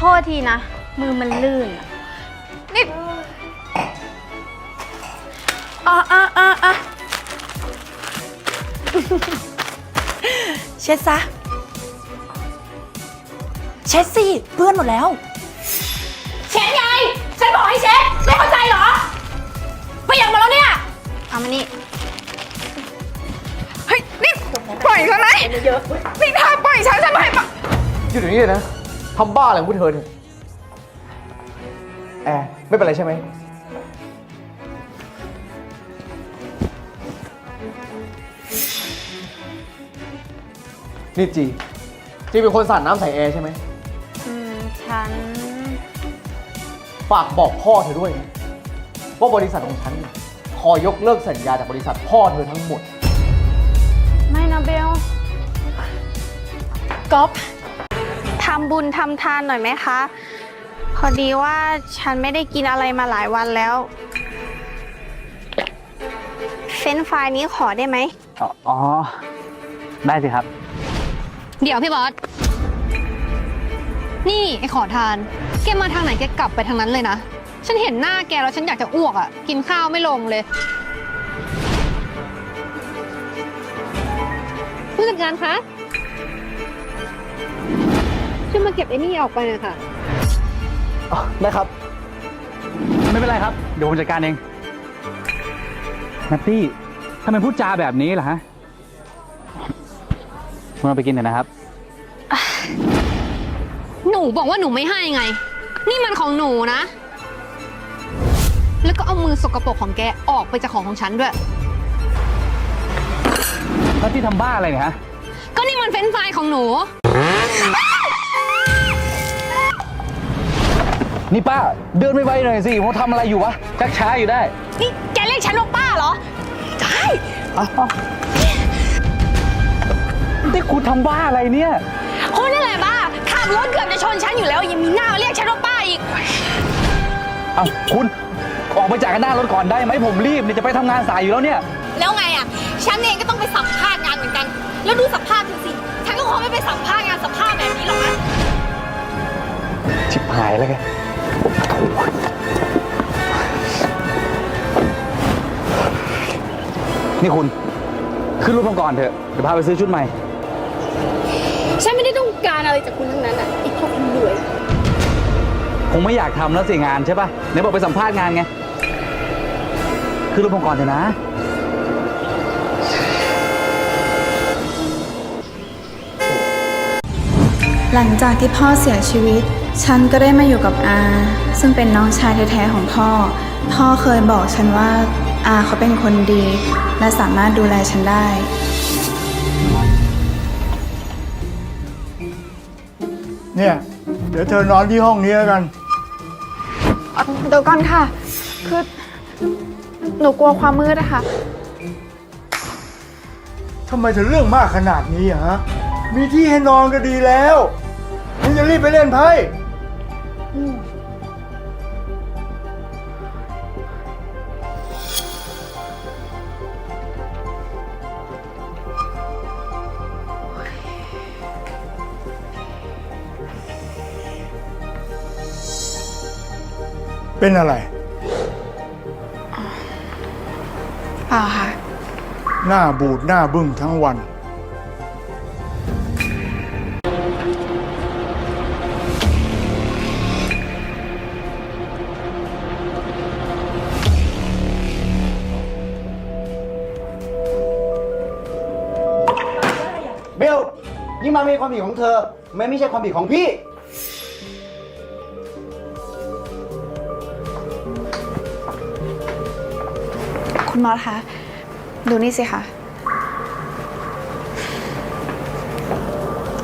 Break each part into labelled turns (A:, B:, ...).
A: โทษทีนะ มือมันลื่นอะ
B: นี่อะอะอะอะเช็ดซะ เช็ดสิเปื้อนหมดแล้ว เช็ดไง ฉันบอกให้เช็ด ไม่เข้าใจเหรอไปยังมาแล้วเนี่ย
A: เอามานี่
B: เฮ้ย นี่ ปล่อยฉันไหมนี่เธอปล่อยฉันฉันไม่ให้ปล่อย
C: หยุดอย่างนี้เลยนะ ทำบ้าอะไรของพวกเธอเนี่ยแอร์ไม่เป็นไรใช่ไหม นี่จี จีเป็นคนสาดน้ำใส่แอร์ใช่ไหม
A: อืมฉัน
C: ฝากบอกพ่อเธอด้วยนะว่าบริษัทของฉันเนี่ยขอยกเลิกสัญญาจากบริษัทพ่อเธอทั้งหมด
A: ไม่นะเบล
B: ก๊อฟ
A: ทำบุญทำทานหน่อยไหมคะ พอดีว่าฉันไม่ได้กินอะไรมาหลายวันแล้ว เฟรนช์ฟรายนี้ขอได้ไหม
D: อ๋อได้สิครับ
E: เดี๋ยวพี่บอส นี่ไอ้ขอทาน แกมาทางไหนแกกลับไปทางนั้นเลยนะ ฉันเห็นหน้าแกแล้วฉันอยากจะอ้วกอะ่ะ กินข้าวไม่ลงเลยผู้จัดการคะ ช่วยมาเก็บไอ้นี่ออกไปหน่อยค่ะ
C: ได้ครับ
D: ไม่เป็นไรครับ เดี๋ยวผมจัดการเองนัตตี้ทำไมพูดจาแบบนี้ล่ะฮะคุณเอาไปกินเถอะนะครับ
E: หนูบอกว่าหนูไม่ให้ไง นี่มันของหนูนะ แล้วก็เอามือสกปรกของแกออกไปจากของของฉันด้วย
D: นัตตี้ทำบ้าอะไรเนี่ยฮะ
E: ก็นี่มันเฟรนช์ฟรายของหนู
D: นี่ป้าเดินไวๆหน่อยสิผมทำอะไรอยู่วะชักช้าอยู่ได้
B: นี่แกเรียกฉันว่าป้าเหรอ ได้
D: อ้าวนี่คุณทำบ้าอะไรเนี่ย
B: คุณนี่แหละบ้าขับรถเกือบจะชนฉันอยู่แล้วยังมีหน้ามาเรียกฉันว่าป้าอีก
D: เอาคุณออกไปจากหน้ารถก่อนได้ไหมผมรีบเนี่ยจะไปทำงานสายอยู่แล้วเนี่ย
B: แล้วไงอะ ฉันเองก็ต้องไปสัมภาษณ์งานเหมือนกัน แล้วดูสภาพเธอสิ ฉันก็คงไม่ไปสัมภาษณ์งานสภาพแบบนี้หรอกนะ
D: ชิบหายแล้วแก นี่คุณ ขึ้นรถมาก่อนเถอะ เดี๋ยวพาไปซื้อชุดใหม่
B: ฉันไม่ได้ต้องการอะไรจากคุณทั้งนั้นอะไอ้พวกคนรวย
D: คงไม่อยากทำแล้วสิงานใช่ปะไหนบอกไปสัมภาษณ์งานไง ขึ้นรถมาก่อนเถอะนะ
F: หลังจากที่พ่อเสียชีวิต ฉันก็ได้มาอยู่กับอา ซึ่งเป็นน้องชายแท้ๆของพ่อ พ่อเคยบอกฉันว่าอาเขาเป็นคนดี และสามารถดูแลฉันได้
G: เนี่ย เดี๋ยวเธอนอนที่ห้องนี้แล้วกัน
H: เดี๋ยวก่อนค่ะ คือหนูกลัวความมืดอะค่ะ
G: ทำไมเธอเรื่องมากขนาดนี้อะฮะ มีที่ให้นอนก็ดีแล้วยังจะรีบไปเล่นไพ่ เป็นอะไร
H: เปล่าค่ะ
G: หน้าบูดหน้าบึ้งทั้งวัน
C: มันไม่ใช่ความผิดของเธอ ไม่ไม่ใช่ความผิดของพี่
H: คุณมอสคะ ดูนี่สิคะ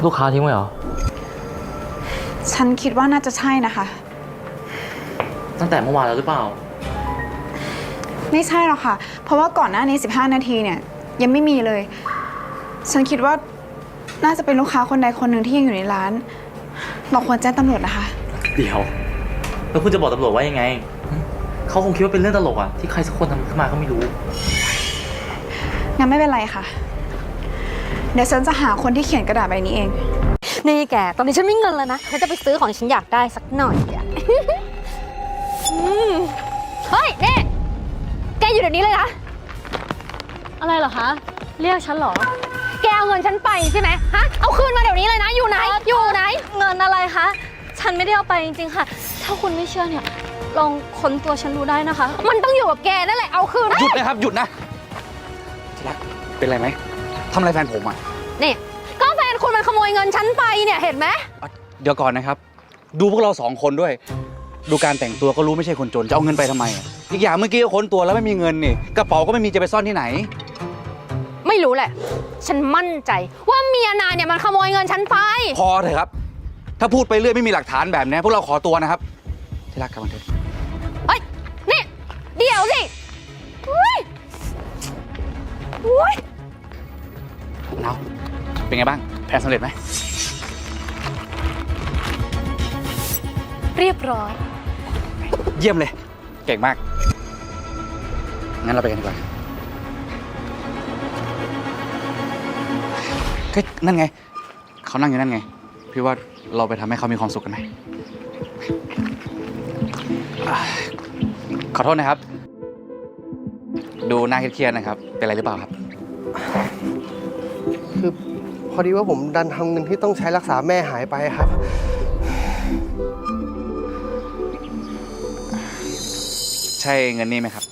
I: ลูกค้าทิ้งไว้เหรอ
H: ฉันคิดว่าน่าจะใช่นะคะ
I: ตั้งแต่เมื่อวานแล้วหรือเปล่า
H: ไม่ใช่หรอกค่ะ เพราะว่าก่อนหน้านี้ 15 นาทีเนี่ย ยังไม่มีเลย ฉันคิดว่า น่าจะเป็นลูกค้าคนใดคนหนึ่งที่ยังอยู่ในร้าน เราควรแจ้งตำรวจนะคะ
I: เดี๋ยว แล้วคุณจะบอกตำรวจว่ายังไงหึเขาคงคิดว่าเป็นเรื่องตลกอะ ที่ใครสักคนทำขึ้นมาก็ไม่รู้
H: งั้นไม่เป็นไรค่ะ เดี๋ยวฉันจะหาคนที่เขียนกระดาษใบนี้เอง
E: นี่แก ตอนนี้ฉันไม่เงินแล้วนะ ฉันจะไปซื้อของที่ฉันอยากได้สักหน่อยอะ อืมเฮ้ยเน่แกอยู่เดี๋ยวนี้เลยนะ อะไรเหรอคะ เรียกฉันเหรอ แกเอาเงินฉันไปใช่ไหมฮะ เอาคืนมาเดี๋ยวนี้เลยนะ อยู่ไหน อยู่ไหน
J: เงินอะไรคะ ฉันไม่ได้เอาไปจริงๆค่ะ ถ้าคุณไม่เชื่อเนี่ย ลองค้นตัวฉันดูได้นะคะ
E: มันต้องอยู่กับแกนั่นแหละ เอาคืน
D: หยุดนะครับ หยุดนะที่รักเป็นไรไหมทำอะไรแฟนผมอะ
E: นี่ ก็แฟนคุณมันขโมยเงินฉันไปเนี่ย เห็นไหม
D: อะเดี๋ยวก่อนนะครับ ดูพวกเราสองคนด้วย ดูการแต่งตัวก็รู้ไม่ใช่คนจนจะเอาเงินไปทำไมอะอีกอย่างเมื่อกี้ก็ค้นตัวแล้วไม่มีเงินนี่กระเป๋าก็ไม่มีจะไปซ่อนที่ไหน
E: ไม่รู้แหละ ฉันมั่นใจว่าเมียนายเนี่ยมันขโมยเงินฉันไป
D: พอเถอะครับ ถ้าพูดไปเรื่อยไม่มีหลักฐานแบบนี้พวกเราขอตัวนะครับ ที่รักกลับมาเถอะ
E: เฮ้ย นี่ เดี๋ยวสิอุ้ยอุ้ย
D: เนาเป็นไงบ้าง แผนสำเร็จไหม
J: เรียบร้อย
D: เยี่ยมเลย เก่งมาก งั้นเราไปกันดีกว่า นั่นไง เขานั่งอยู่นั่นไง พี่ว่าเราไปทำให้เขามีความสุขกันไหมอ่าขอโทษนะครับ ดูหน้าเครียดๆนะครับ เป็นอะไรหรือเปล่าครับ
K: คือพอดีว่าผมดันทำเงินที่ต้องใช้รักษาแม่หายไปครับ
D: ใช่เงินนี่ไหมครับ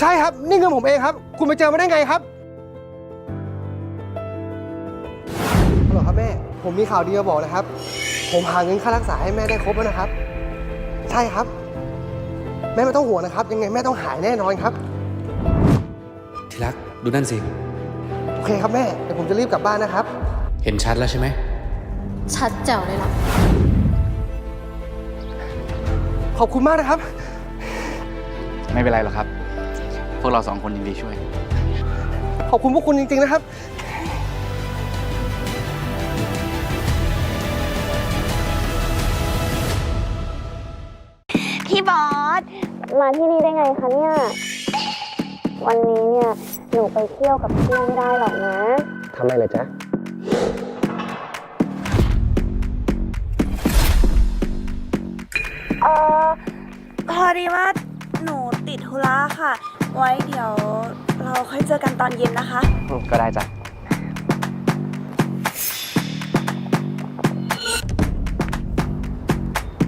K: ใช่ครับ นี่เงินผมเองครับ คุณไปเจอมาได้ไงครับ ผมมีข่าวดีมาบอกนะครับ ผมหาเงินค่ารักษาให้แม่ได้ครบแล้วนะครับ ใช่ครับ แม่ไม่ต้องห่วงนะครับ ยังไงแม่ต้องหายแน่นอนครับ
L: ที่รักดูนั่นสิ
K: โอเคครับแม่เดี๋ยวผมจะรีบกลับบ้านนะครับ
L: เห็นชัดแล้วใช่ไหม
J: ชัดแจ๋วเลยล่ะ
K: ขอบคุณมากนะครับ
D: ไม่เป็นไรหรอกครับ พวกเราสองคนยินดีช่วย
K: ขอบคุณพวกคุณจริงๆนะครับ
M: ที่นี่ได้ไงคะเนี่ย วันนี้เนี่ยหนูไปเที่ยวกับเพื่อนไม่ได้หรอกนะ
K: ทำไมเลยจ๊ะ
N: เออพอดีว่าหนูติดธุระค่ะ ไว้เดี๋ยวเราค่อยเจอกันตอนเย็นนะคะ
K: ก็ได้จ้ะ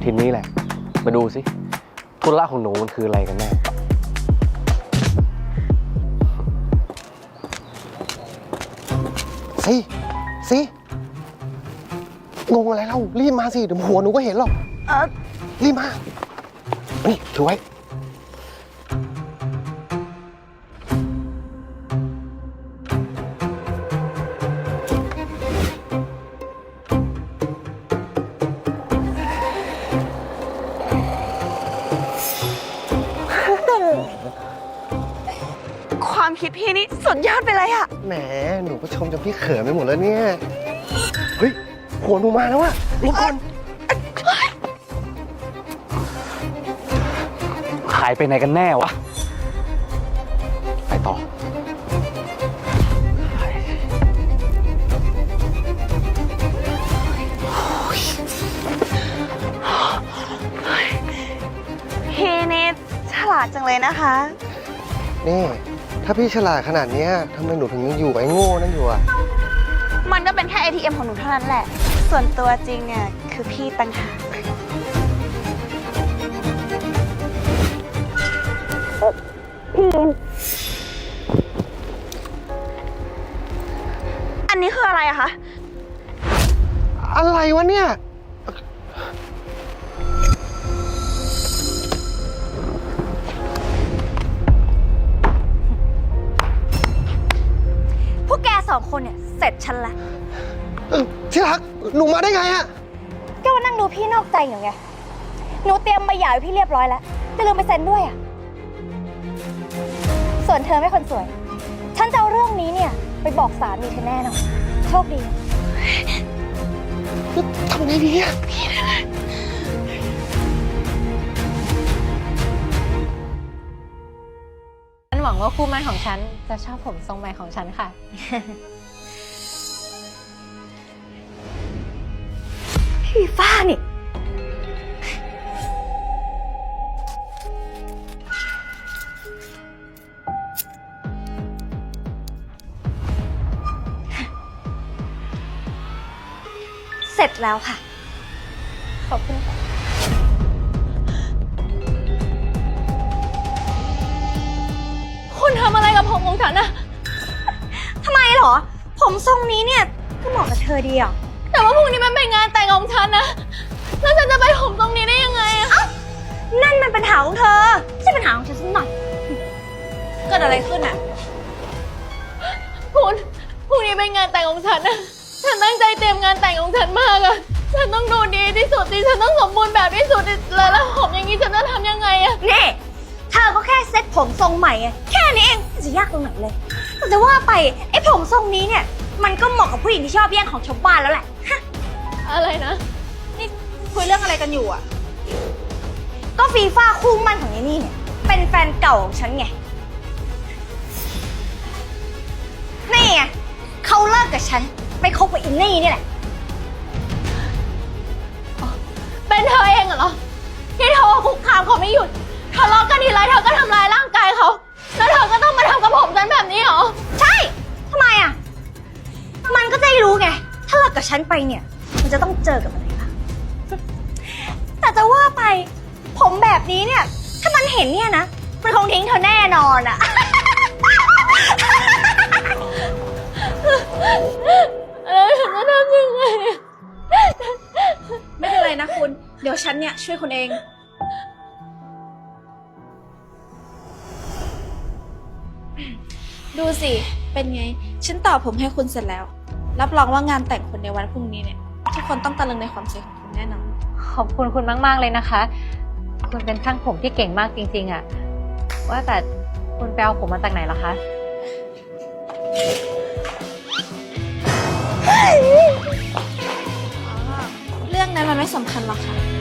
K: ทีนี้แหละ มาดูสิ ธุระของหนูมันคืออะไรกันแน่ สิ สิ งงอะไรเล่า รีบมาสิเดี๋ยวหัวหนูก็เห็นหรอก
N: เออ
K: รีบมา นี่ถือไว้
N: ความคิดพี่นี่สุดยอดไปเลยอะ
K: แหม หนูก็ชมจนพี่เขินไปหมดแล้วเนี่ย เฮ้ยหัวหนูมาแล้วอะลบก่อน
D: หายไปไหนกันแน่วะ ไปต่อ
N: พี่นี่ฉลาดจังเลยนะคะ
K: นี่ ถ้าพี่ฉลาดขนาดเนี้ยทำไมหนูถึงยังอยู่กับไอ้โง่นั่นอยู่อะ
N: มันก็เป็นแค่ ATM ของหนูเท่านั้นแหละ ส่วนตัวจริงเนี่ยคือพี่ตังหากอันนี้คืออะไรอะคะ
K: อะไรวะเนี่ย
J: เนี่ยเสร็จฉันละ
K: เออที่รักหนูมาได้ไงอะ
J: ก็มานั่งดูพี่นอกใจอยู่ไง หนูเตรียมใบหย่าไว้พี่เรียบร้อยแล้วจะลืมไปเซ็นด้วยอะ ส่วนเธอไม่คนสวย ฉันจะเอาเรื่องนี้เนี่ย ไปบอกสามีเธอแน่นอนโชคดี
K: ทำไงดีอะ
E: ฉันหวังว่าคู่หมั่นของฉันจะชอบผมทรงใหม่ของฉันค่ะ
M: พี่ฟ้านี่ เสร็จแล้วค่ะ ขอบคุณค่ะ
J: คุณทำอะไรกับผมของฉันอะ
M: ทำไมเหรอ ผมทรงนี้เนี่ย ก็เหมาะกับเธอดีอะ
J: แต่ว่าพรุ่งนี้มันเป็นงานแต่ง ของฉันนะ แล้วฉันจะไปผมตรงนี้ได้ยังไงอะ
M: นั่นมันปัญหาของเธอไม่ใช่ปัญหาของฉันสักหน่อย
E: เกิดอะไรขึ้นอะ
J: คุณพรุ่งนี้เป็นงานแต่งของฉันนะฉันตั้งใจเตรียมงานแต่งของฉันมากอะฉันต้องดูดีที่สุดดิฉันต้องสมบูรณ์แบบที่สุดเลยแล้วผมอย่างนี้ฉันจะทำยังไงอะ
M: นี่เธอก็แค่เซ็ตผมทรงใหม่ไงแค่นี้เองไม่จะยากตรงไหนเลยแต่จะว่าไปไอ้ผมทรงนี้เนี่ย มันก็เหมาะกับผู้หญิงที่ชอบแย่งของชาวบ้านแล้วแหละ
J: อะไรนะ
E: นี่คุยเรื่องอะไรกันอยู่อะ
M: ก็ฟีฟ่าคู่มั่นของยายนี่เนี่ย เป็นแฟนเก่าของฉันไง นี่ไงเขาเลิกกับฉัน ไปคบกับอินนี่นี่แหละ
J: เป็นเธอเองเหรอ ที่เธอคุกคามเขาไม่หยุดทะเลาะกันทีไรเธอก็ทำลายร่างกายเขา แล้วเธอก็ต้องมาทำกับผมฉันแบบนี้เหรอ
M: ใช่ทำไมอะ มันก็จะได้รู้ไง ถ้าเลิกกับฉันไปเนี่ยมัน จะต้องเจอกับอะไรบ้างแต่จะว่าไป ผมแบบนี้เนี่ย ถ้ามันเห็นเนี่ยนะมันคงทิ้งเธอแน่นอนอะ
J: แล้วฉันจะทำยังไง
E: ไม่เป็นไรนะคุณ เดี๋ยวฉันเนี่ยช่วยคุณเอง ดูสิ เป็นไง ฉันต่อผมให้คุณเสร็จแล้ว รับรองว่างานแต่งคุณในวันพรุ่งนี้เนี่ยทุก คนต้องตะลึงในความสวยของคุณแน่นอน
O: ขอบคุณคุณมาก ๆ เลยนะคะ คุณเป็นช่างผมที่เก่งมากจริง ๆอะว่าแต่คุณไปเอาผมมาจากไหนล่ะคะ
E: เรื่องนั้นมันไม่สำคัญหรอกค่ะ